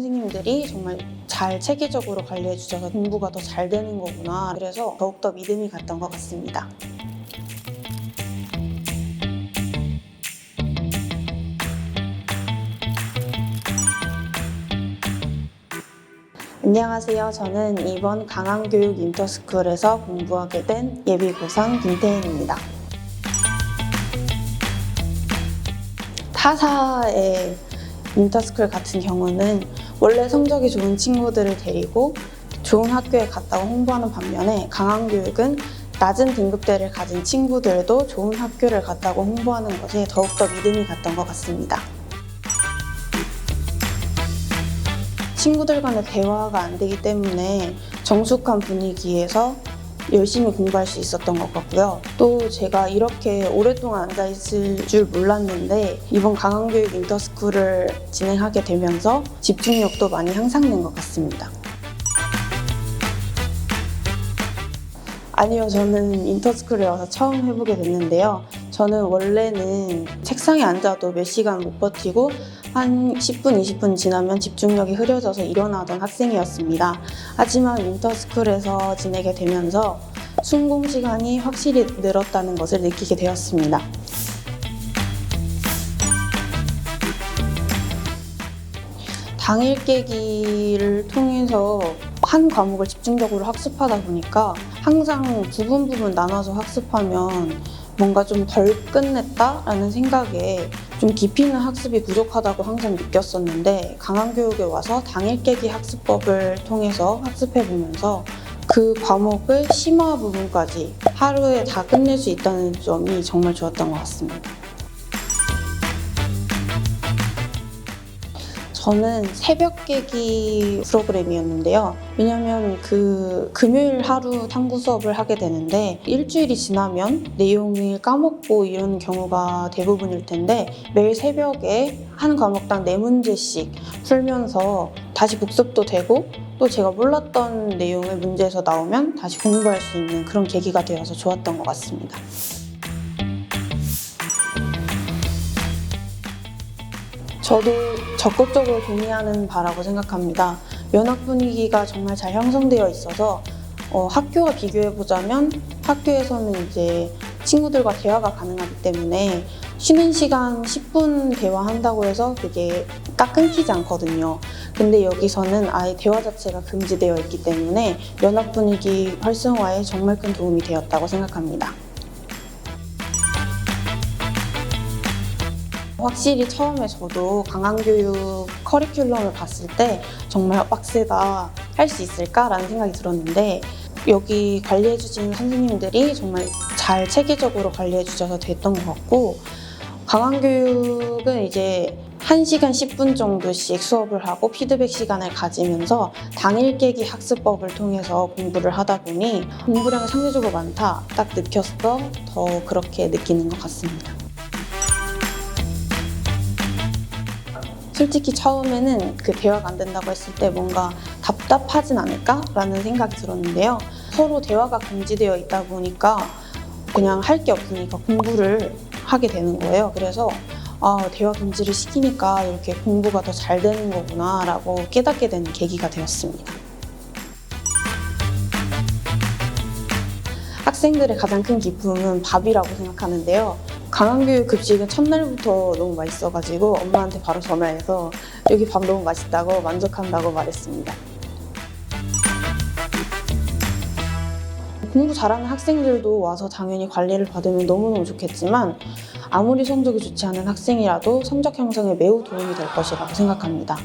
선생님들이 정말 잘 체계적으로 관리해 주셔서 공부가 더 잘 되는 거구나. 그래서 더욱더 믿음이 갔던 것 같습니다. 안녕하세요. 저는 이번 강한교육 인터스쿨에서 공부하게 된 예비고상 김태인입니다. 타사의 인터스쿨 같은 경우는 원래 성적이 좋은 친구들을 데리고 좋은 학교에 갔다고 홍보하는 반면에 강한교육은 낮은 등급대를 가진 친구들도 좋은 학교를 갔다고 홍보하는 것에 더욱더 믿음이 갔던 것 같습니다. 친구들 간의 대화가 안 되기 때문에 정숙한 분위기에서 열심히 공부할 수 있었던 것 같고요. 또 제가 이렇게 오랫동안 앉아 있을 줄 몰랐는데 이번 강한교육 인터스쿨을 진행하게 되면서 집중력도 많이 향상된 것 같습니다. 아니요, 저는 인터스쿨에 와서 처음 해보게 됐는데요. 저는 원래는 책상에 앉아도 몇 시간 못 버티고 한 10분, 20분 지나면 집중력이 흐려져서 일어나던 학생이었습니다. 하지만 윈터스쿨에서 지내게 되면서 순공 시간이 확실히 늘었다는 것을 느끼게 되었습니다. 당일 깨기를 통해서 한 과목을 집중적으로 학습하다 보니까 항상 부분 부분 나눠서 학습하면 뭔가 좀 덜 끝냈다라는 생각에 좀 깊이 있는 학습이 부족하다고 항상 느꼈었는데 강한교육에 와서 당일 깨기 학습법을 통해서 학습해 보면서 그 과목을 심화 부분까지 하루에 다 끝낼 수 있다는 점이 정말 좋았던 것 같습니다. 저는 새벽 깨기 프로그램이었는데요. 왜냐면 그 금요일 하루 탐구 수업을 하게 되는데 일주일이 지나면 내용을 까먹고 이런 경우가 대부분일 텐데 매일 새벽에 한 과목당 네 문제씩 풀면서 다시 복습도 되고 또 제가 몰랐던 내용을 문제에서 나오면 다시 공부할 수 있는 그런 계기가 되어서 좋았던 것 같습니다. 저도 적극적으로 동의하는 바라고 생각합니다. 면학 분위기가 정말 잘 형성되어 있어서 어, 학교와 비교해 보자면 학교에서는 이제 친구들과 대화가 가능하기 때문에 쉬는 시간 10분 대화한다고 해서 그게 딱 끊기지 않거든요. 근데 여기서는 아예 대화 자체가 금지되어 있기 때문에 면학 분위기 활성화에 정말 큰 도움이 되었다고 생각합니다. 확실히 처음에 저도 강한교육 커리큘럼을 봤을 때 정말 빡세다 할수 있을까라는 생각이 들었는데 여기 관리해 주신 선생님들이 정말 잘 체계적으로 관리해 주셔서 됐던 것 같고 강한교육은 이제 1시간 10분 정도씩 수업을 하고 피드백 시간을 가지면서 당일 깨기 학습법을 통해서 공부를 하다 보니 공부량이 상대적으로 많다 딱 느껴서 더 그렇게 느끼는 것 같습니다. 솔직히 처음에는 그 대화가 안 된다고 했을 때 뭔가 답답하진 않을까라는 생각이 들었는데요. 서로 대화가 금지되어 있다 보니까 그냥 할 게 없으니까 공부를 하게 되는 거예요. 그래서 아, 대화 금지를 시키니까 이렇게 공부가 더 잘 되는 거구나라고 깨닫게 되는 계기가 되었습니다. 학생들의 가장 큰 기쁨은 밥이라고 생각하는데요. 강한교육 급식은 첫날부터 너무 맛있어가지고 엄마한테 바로 전화해서 여기 밥 너무 맛있다고 만족한다고 말했습니다. 공부 잘하는 학생들도 와서 당연히 관리를 받으면 너무너무 좋겠지만 아무리 성적이 좋지 않은 학생이라도 성적 형성에 매우 도움이 될 것이라고 생각합니다.